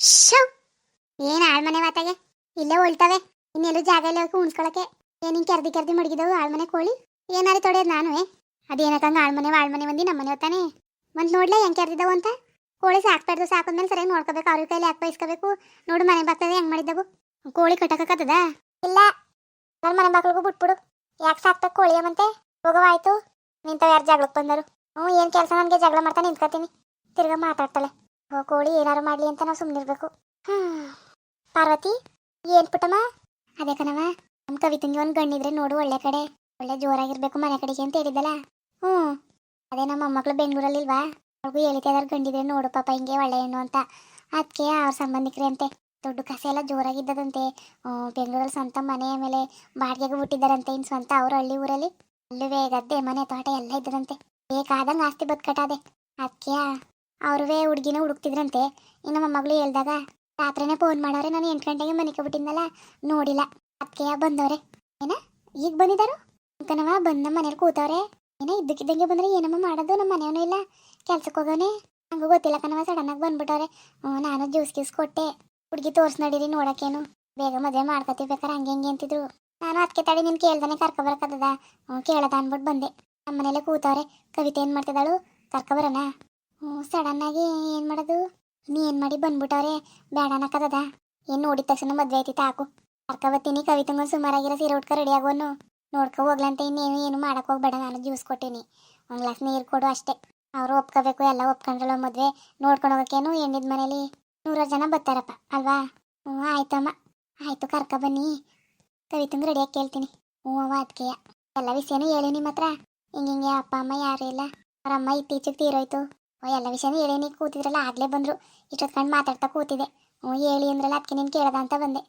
ಶವ್ ಏನ್ ಆಳ್ಮನೆ ಮಾತಾಗೆ? ಇಲ್ಲೇ ಉಳ್ತವೆ. ಇನ್ನೆಲ್ಲೂ ಜಾಗ ಇಲ್ಲ ಉಣ್ಸ್ಕೊಳಕ್ಕೆ. ಏನಿನ್ ಕೆರ್ದಿ ಕೆರ್ದಿ ಮಡಗಿದವು ಆಳ್ಮನೆ ಕೋಳಿ? ಏನಾರು ತೊಡೆಯೋದು ನಾನು ಅದೇನಕ್ಕಂಗ ಆಳ್ಮನೆ ಆಳ್ಮನೆ ಬಂದು ನಮ್ಮನೆ ಹೊತ್ತಾನೆ? ಬಂದ್ ನೋಡ್ಲೆ ಹೆಂಗ್ ಕೆರ್ದಿದ್ದವು ಅಂತ? ಕೋಳಿ ಸಾಕ್ಬಾರ್ದು ಸಾಕಿದ್ಮೇಲೆ ಸರಿಯಾಗಿ ನೋಡ್ಕೋಬೇಕು, ಅವ್ರ ಕೈಲಿ ಯಾಕೆ ಬಯಸ್ಕೋಬೇಕು ನೋಡು ಮನೆ ಬಾಕ್ತದೆ ಹೆಂಗ್ ಮಾಡಿದ್ದವು ಕೋಳಿ ಕಟ್ಟಕತ್ತದ ಇಲ್ಲ. ನನ್ನ ಮನೆ ಬಾಕ್ಲಿಗೂ ಬಿಟ್ಬಿಡು. ಯಾಕೆ ಸಾಕ್ಬೇಕು ಕೋಳಿಯ ಮತ್ತೆ ಹೋಗವಾಯ್ತು ನಿಂತವ ಯಾರು ಜಗಳಕ್ಕೆ ಬಂದರು? ಹ್ಞೂ, ಏನು ಕೆಲಸ ನನಗೆ ಜಗಳ ಮಾಡ್ತಾ ನಿಂತ್ಕೊತೀನಿ. ತಿರ್ಗಾ ಮಾತಾಡ್ತಾಳೆ. ಕೋಳಿ ಏನಾರು ಮಾಡ್ಲಿ ಅಂತ ನಾವು ಸುಮ್ಮನಿರ್ಬೇಕು ಹ್ಮ್. ಪಾರ್ವತಿ, ಏನ್ ಪುಟ್ಟಮ್ಮ? ಅದೇ ಕಣವ ನಮ್ಮ ಕವಿತಂಗೆ ಒಂದು ಗಣ್ಣಿದ್ರೆ ನೋಡು ಒಳ್ಳೆ ಕಡೆ. ಒಳ್ಳೆ ಜೋರಾಗಿರ್ಬೇಕು ಮನೆ ಕಡೆಗೆ ಅಂತ ಹೇಳಿದ್ದಲ್ಲ. ಹ್ಞೂ ಅದೇ ನಮ್ಮ ಮೊಮ್ಮಕ್ಳು ಬೆಂಗಳೂರಲ್ಲಿಲ್ವಾ? ಅವ್ರಿಗೂ ಹೇಳಿದ್ದಾರೆ ಗಂಡಿದ್ರೆ ನೋಡು ಪಾಪ ಹಿಂಗೆ ಒಳ್ಳೆ ಹೆಣ್ಣು ಅಂತ. ಅದಕ್ಕೆ ಅವ್ರ ಸಂಬಂಧಿಕರೇ ಅಂತೆ. ದೊಡ್ಡ ಕಸ ಎಲ್ಲ ಜೋರಾಗಿದ್ದದಂತೆ. ಬೆಂಗಳೂರಲ್ಲಿ ಸ್ವಂತ ಮನೆ ಆಮೇಲೆ ಬಾಡಿಗೆಗೆ ಬಿಟ್ಟಿದ್ದಾರಂತೆ ಇನ್ನು ಸ್ವಂತ ಅವ್ರ ಹಳ್ಳಿ ಊರಲ್ಲಿ. ಅಲ್ಲೂ ಗದ್ದೆ, ಮನೆ, ತೋಟ ಎಲ್ಲ ಇದ್ದದಂತೆ. ಬೇಕಾದಂಗೆ ಆಸ್ತಿ ಅದೇ ಅದಕ್ಕೆ ಅವ್ರವೇ ಹುಡುಗಿನ ಹುಡುಕ್ತಿದ್ರಂತೆ. ಇನ್ನು ನಮ್ಮ ಮಗಳು ಹೇಳ್ದಾಗ, ರಾತ್ರಿನೇ ಫೋನ್ ಮಾಡವ್ರೆ, ನಾನು ಎಂಟು ಗಂಟೆಗೆ ಮನೆಗೆ ಬಿಟ್ಟಿದ್ನಲ್ಲ ನೋಡಿಲ್ಲ. ಅದಕ್ಕೆ ಬಂದವ್ರೆ. ಏನ? ಈಗ ಬಂದಿದ್ದಾರು? ಕಣವ ಬಂದ ಮನೇಲಿ ಕೂತವ್ರೆ. ಏನ, ಇದ್ದಕ್ಕಿದ್ದಂಗೆ ಬಂದ್ರೆ ಏನಮ್ಮ ಮಾಡೋದು? ನಮ್ಮ ಮನೆಯವನು ಇಲ್ಲ. ಕೆಲ್ಸಕ್ಕೆ ಹೋಗೋನೆ? ಹಂಗೂ ಗೊತ್ತಿಲ್ಲ ಕಣವ ಸಡನ್ ಆಗಿ ಬಂದ್ಬಿಟ್ಟವ್ರೆ. ಹ್ಞೂ, ನಾನು ಜ್ಯೂಸ್ ಗ್ಯೂಸ್ ಕೊಟ್ಟೆ. ಹುಡುಗಿ ತೋರ್ಸ್ ನಡೀರಿ ನೋಡಕ್ಕೇನು. ಬೇಗ ಮದುವೆ ಮಾಡ್ಕೊತೀವಿ ಬೇಕಾರೆ, ಹಂಗೆ ಹಂಗೆ ಅಂತಿದ್ರು. ನಾನು ಅದಕ್ಕೆ ತಡಿ, ನಿನ್ ಕೇಳ್ದಾನೆ ಕರ್ಕ ಬರಕತ್ತದ. ಹ್ಞೂ, ಕೇಳದ ಅನ್ಬಿಟ್ಟು ಬಂದೆ. ನಮ್ಮ ಮನೇಲೆ ಕೂತವ್ರೆ. ಕವಿತೆ ಏನು ಮಾಡ್ತಿದ್ದಾಳು? ಕರ್ಕೊ ಸಡನ್ ಆಗಿ ಏನು ಮಾಡೋದು? ನೀ ಏನು ಮಾಡಿ ಬಂದ್ಬಿಟ್ಟವ್ರೆ? ಬೇಡ ನಕ್ಕದ ಏನು ನೋಡಿದ ತಕ್ಷಣ ಮದ್ವೆ ಐತಿ ತಾಕು ಕರ್ಕೊ ಕವಿತಂಗ ಸುಮಾರಾಗಿರೋ ಸೀರೆ ಉಟ್ಕ ರೆಡಿ ಆಗೋನು ನೋಡ್ಕೊ ಹೋಗ್ಲಂತ, ಇನ್ನೇನು, ಏನು ಮಾಡಕ್ ಹೋಗ್ಬೇಡ, ನಾನು ಜ್ಯೂಸ್ ಕೊಟ್ಟೀನಿ. ಒಂದು ಗ್ಲಾಸ್ ನೀರು ಕೊಡು ಅಷ್ಟೇ. ಅವರು ಒಪ್ಕೋಬೇಕು, ಎಲ್ಲ ಒಪ್ಕೊಂಡ್ರಲ್ಲ ಮದ್ವೆ. ನೋಡ್ಕೊಂಡು ಹೋಗೋಕ್ಕೇನು, ಹೆಣ್ಣಿದ ಮನೇಲಿ ನೂರಾರು ಜನ ಬರ್ತಾರಪ್ಪ, ಅಲ್ವಾ? ಹ್ಞೂ ಆಯ್ತಮ್ಮ. ಆಯ್ತು, ಕರ್ಕ ಬನ್ನಿ. ಕವಿತಂಗೆ ರೆಡಿಯಾಗಿ ಕೇಳ್ತೀನಿ. ಹ್ಞೂ ಅವ ಅದಕ್ಕೆಯ ಎಲ್ಲ ವಿಷಯನೂ ಹೇಳಿ ನಿಮ್ಮ ಹತ್ರ ಹಿಂಗೆ ಹಿಂಗೆ, ಅಪ್ಪ, ಅಮ್ಮ ಯಾರೂ ಇಲ್ಲ. ಅವ್ರ ಅಮ್ಮ ಇತ್ತೀಚೆಗೆ ತೀರೋಯ್ತು. ಎಲ್ಲ ವಿಷಯನೂ ಹೇಳಿ, ನೀ ಕೂತಿದ್ರಲ್ಲ, ಆಗಲೇ ಬಂದರು. ಇಷ್ಟೊತ್ತು ಕಂಡು ಮಾತಾಡ್ತಾ ಕೂತಿದೆ ಹ್ಞೂ, ಹೇಳಿ ಅಂದ್ರಲ್ಲ ಅದಕ್ಕೆ ನೀನು ಕೇಳ್ದ ಅಂತ ಬಂದೆ.